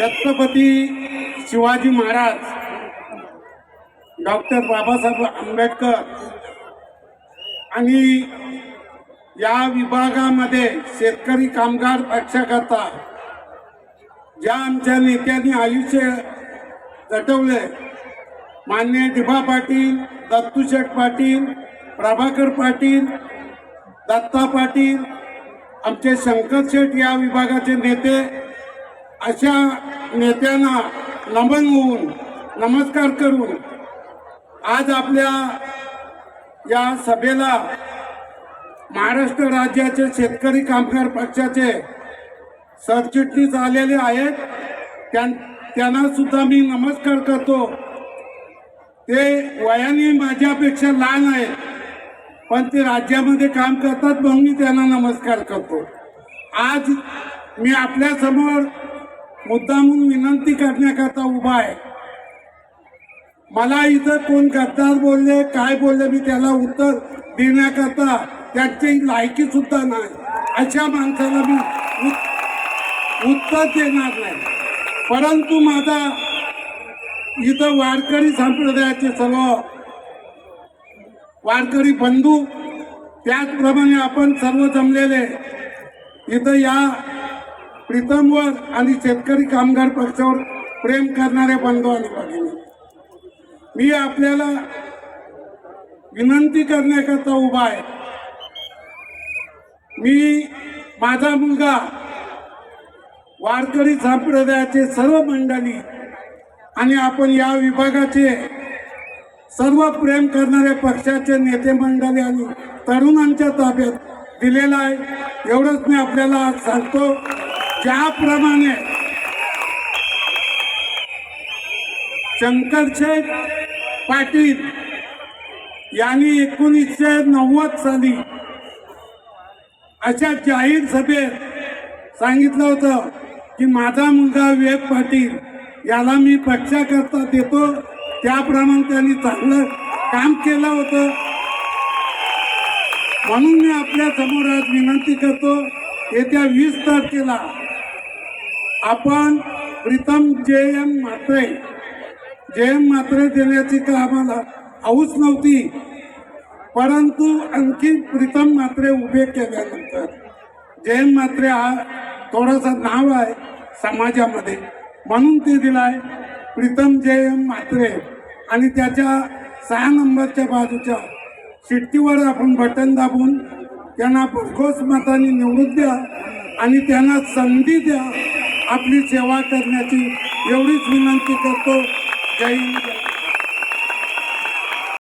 Chhatrapati Shivaji Maharaj doctor Babasaheb Ambedkar आणि या विभागामध्ये शेतकरी कामगार पक्षाकरता ज्या आमच्या नेत्यांनी आयुष्य जटवले मान्य दिभा पाटील दत्तूशेठ पाटील प्रभाकर पाटील दत्ता पाटील आमचे शंकर शेठ या विभागाचे नेते अशा नेत्यांना नमन होऊन नमस्कार करून आज आपल्या या सभेला महाराष्ट्र राज्याचे शेतकरी कामगार पक्षाचे सरचिटणीस आलेले आहेत. त्यां त्यांना सुद्धा मी नमस्कार करतो. ते वयाने माझ्यापेक्षा लहान आहेत पण ते राज्यामध्ये काम करतात म्हणून मी त्यांना नमस्कार करतो. आज मी आपल्यासमोर मुद्दामून विनंती करण्याकरता उभा आहे. मला इथं कोण गद्दार बोलले काय बोलले मी त्याला उत्तर देण्याकरता त्याची लायकी सुद्धा नाही. अशा माणसाला मी उत्तर देणार नाही. परंतु माझा इथं वारकरी संप्रदायाचे सर्व वारकरी बंधू त्याचप्रमाणे आपण सर्व जमलेले इथं या प्रीतमवर आणि शेतकरी कामगार पक्षावर प्रेम करणाऱ्या बंधू आणि भगिनी. मी आपल्याला विनंती करण्याकरता उभा आहे. मी माझा मुलगा वारकरी संप्रदायाचे सर्व मंडळी आणि आपण या विभागाचे सर्व प्रेम करणाऱ्या पक्षाचे नेते मंडळी आणि तरुणांच्या ताब्यात दिलेला आहे. एवढंच मी आपल्याला आज सांगतो. ज्याप्रमाणे शंकरशेठ पाटील यांनी एकोणीसशे नव्वद साली अशा जाहीर सभेत सांगितलं होतं की माझा मुलगा विवेक पाटील याला मी पक्षाकरता देतो. त्याप्रमाणे त्यांनी चांगलं काम केलं होतं. म्हणून मी आपल्यासमोर आज विनंती करतो येत्या वीस तारखेला आपण प्रीतम जे एम म्हात्रे जे एम म्हात्रे देण्याची का आम्हाला हौस नव्हती. परंतु आणखी प्रीतम म्हात्रे उभे केल्यानंतर जयंत म्हात्रे हा थोडासा नाव आहे समाजामध्ये म्हणून ते दिलाय प्रीतम जे एम म्हात्रे. आणि त्याच्या सहा नंबरच्या बाजूच्या शिट्टीवर आपण बटन दाबून त्यांना भरघोस मताने निवडून द्या आणि त्यांना संधी द्या. आपली सेवा करण्याची एवढीच विनंती करतो. जय हिंद.